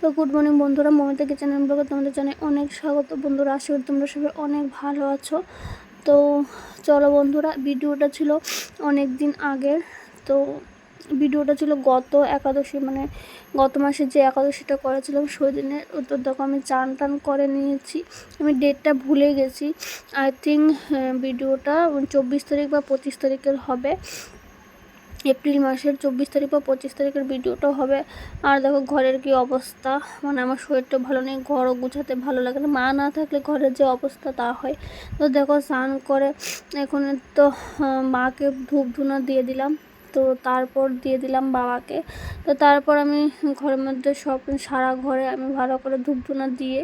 তো good morning বন্ধুরা, Momita kitchen ব্লগে তোমাদের জানাই অনেক স্বাগত। বন্ধুরা, আশা করি তোমরা সবাই অনেক ভালো আছো। তো চলো বন্ধুরা, ভিডিওটা ছিল অনেক দিন আগের। তো ভিডিওটা ছিল গত একাদশী মানে গত মাসে যে একাদশীটা করেছিলাম, সেই দিনের তো দেখো, আমি চান টান করে নিয়েছি। আমি ডেটটা ভুলে গেছি। আই থিঙ্ক ভিডিওটা চব্বিশ তারিখ বা পঁচিশ তারিখের হবে। এপ্রিল মাসের চব্বিশ তারিখ বা পঁচিশ তারিখের ভিডিওটাও হবে। আর দেখো ঘরের কি অবস্থা? মানে আমার শরীরটা ভালো নেই, ঘরও গুছাতে ভালো লাগে না। মা না থাকলে ঘরের যে অবস্থা তা হয়। তো দেখো স্নান করে এখন তো মাকে ধূপ ধুনা দিয়ে দিলাম। তো তারপর দিয়ে দিলাম বাবাকে। তো তারপর আমি ঘরের মধ্যে সব, সারা ঘরে আমি ভালো করে ধূপ ধুনা দিয়ে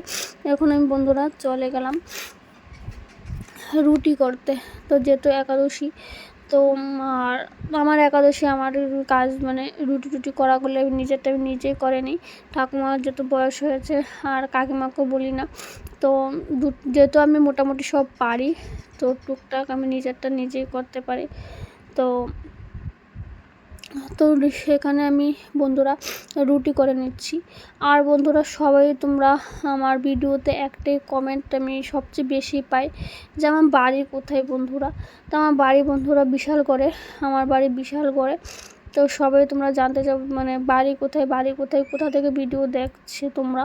এখন আমি বন্ধুরা চলে গেলাম রুটি করতে। তো যেহেতু একাদশী তো আর আমার একাদশী আমার কাজ মানে রুটি টুটি করা করলে নিজেরটা আমি নিজেই করে নিই। ঠাকুমার যত বয়স হয়েছে, আর কাকিমাকেও বলি না, তো যেহেতু আমি মোটামুটি সব পারি, তো টুকটাক আমি নিজেরটা নিজেই করতে পারি। তো তো সেখানে আমি বন্ধুরা রুটি করে নিচ্ছি। আর বন্ধুরা সবাই তোমরা আমার ভিডিওতে একটাই কমেন্ট আমি সবচেয়ে বেশি পাই যে আমার বাড়ি কোথায় বন্ধুরা? তো আমার বাড়ি বন্ধুরা বিশাল করে, আমার বাড়ি বিশাল করে। তো সবাই তোমরা জানতে চাও মানে বাড়ি কোথায় বাড়ি কোথায়, কোথা থেকে ভিডিও দেখছে তোমরা?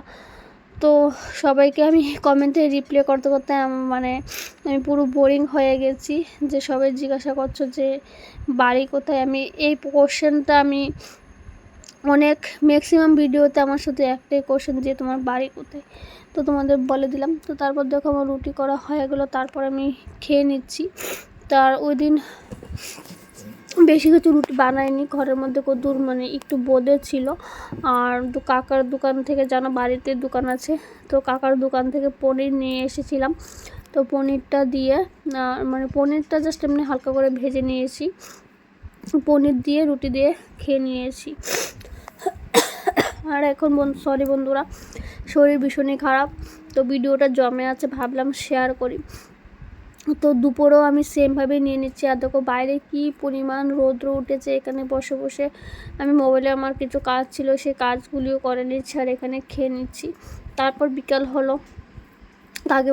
তো সবাইকে আমি কমেন্টে রিপ্লাই করতে করতে মানে আমি পুরো বোরিং হয়ে গেছি যে সবাই জিজ্ঞাসা করছ যে বাড়ি কোথায়? আমি এই কোশ্চেনটা আমি অনেক ম্যাক্সিমাম ভিডিওতে আমার সাথে একটাই কোশ্চেন যে তোমার বাড়ি কোথায়? তো তোমাদের বলে দিলাম। তো তারপর দেখো আমার রুটি করা হয়ে গেলো, তারপর আমি খেয়ে নিচ্ছি। তার ওই দিন বেশি কিছু রুটি বানাইনি, ঘরের মধ্যে দূর মানে একটু বোঁদে ছিল। আর দু কাকার দোকান থেকে যেন বাড়িতে দোকান আছে, তো কাকার দোকান থেকে পনির নিয়ে এসেছিলাম। তো পনিরটা দিয়ে মানে পনিরটা জাস্ট এমনি হালকা করে ভেজে নিয়েছি। পনির দিয়ে, রুটি দিয়ে খেয়ে নিয়েছি। আর এখন বন্ধু সরি বন্ধুরা, শরীর ভীষণই খারাপ, তো ভিডিওটা জমে আছে, ভাবলাম শেয়ার করি। তো দুপুরেও আমি সেমভাবে নিয়ে নিচ্ছি। আর দেখো বাইরে কি পরিমাণ রৌদ্র উঠেছে এখানে বসে বসে। আমি মোবাইলে আমার কিছু কাজ ছিল, সেই কাজগুলিও করে নিচ্ছি আর এখানে খেয়ে নিচ্ছি। তারপর বিকাল হলো।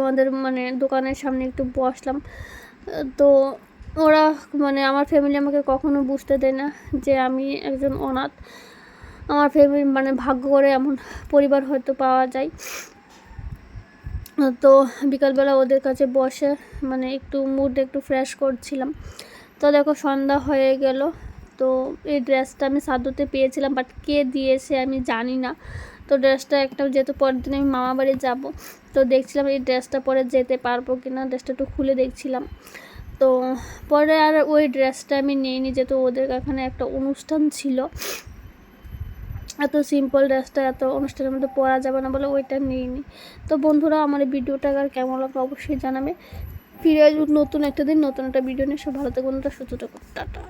আমাদের মানে দোকানের সামনে একটু বসলাম। তো ওরা মানে আমার ফ্যামিলি আমাকে কখনো বুঝতে দেয় না যে আমি একজন অনাথ। আমার ফ্যামিলি মানে ভাগ্য করে এমন পরিবার হয়তো পাওয়া যায়। তো বিকালবেলা ওদের কাছে বসে মানে একটু মুড একটু ফ্রেশ করছিলাম। তো দেখো সন্ধ্যা হয়ে গেল। তো এই ড্রেসটা আমি সাদ্যতে পেয়েছিলাম বাট কে দিয়েছে আমি জানি না। তো ড্রেসটা একটা যেহেতু পরের দিন আমি মামা বাড়ি যাব, তো দেখছিলাম এই ড্রেসটা পরে যেতে পারব কি না ড্রেসটা একটু খুলে দেখছিলাম। তো পরে আর ওই ড্রেসটা আমি নিইনি, যেহেতু ওদের এখানে একটা অনুষ্ঠান ছিল। এত সিম্পল ড্রেসটা এত অনুষ্ঠানের মধ্যে পরা যাবে না বলে ওইটা নিইনি। তো বন্ধুরা, আমার এই ভিডিওটা আর কেমন লাগল অবশ্যই জানাবে। ফিরে নতুন একটা দিন, নতুন একটা ভিডিও নিয়ে। সব ভালো থাকবে বন্ধুরা, সুস্থ টাটা।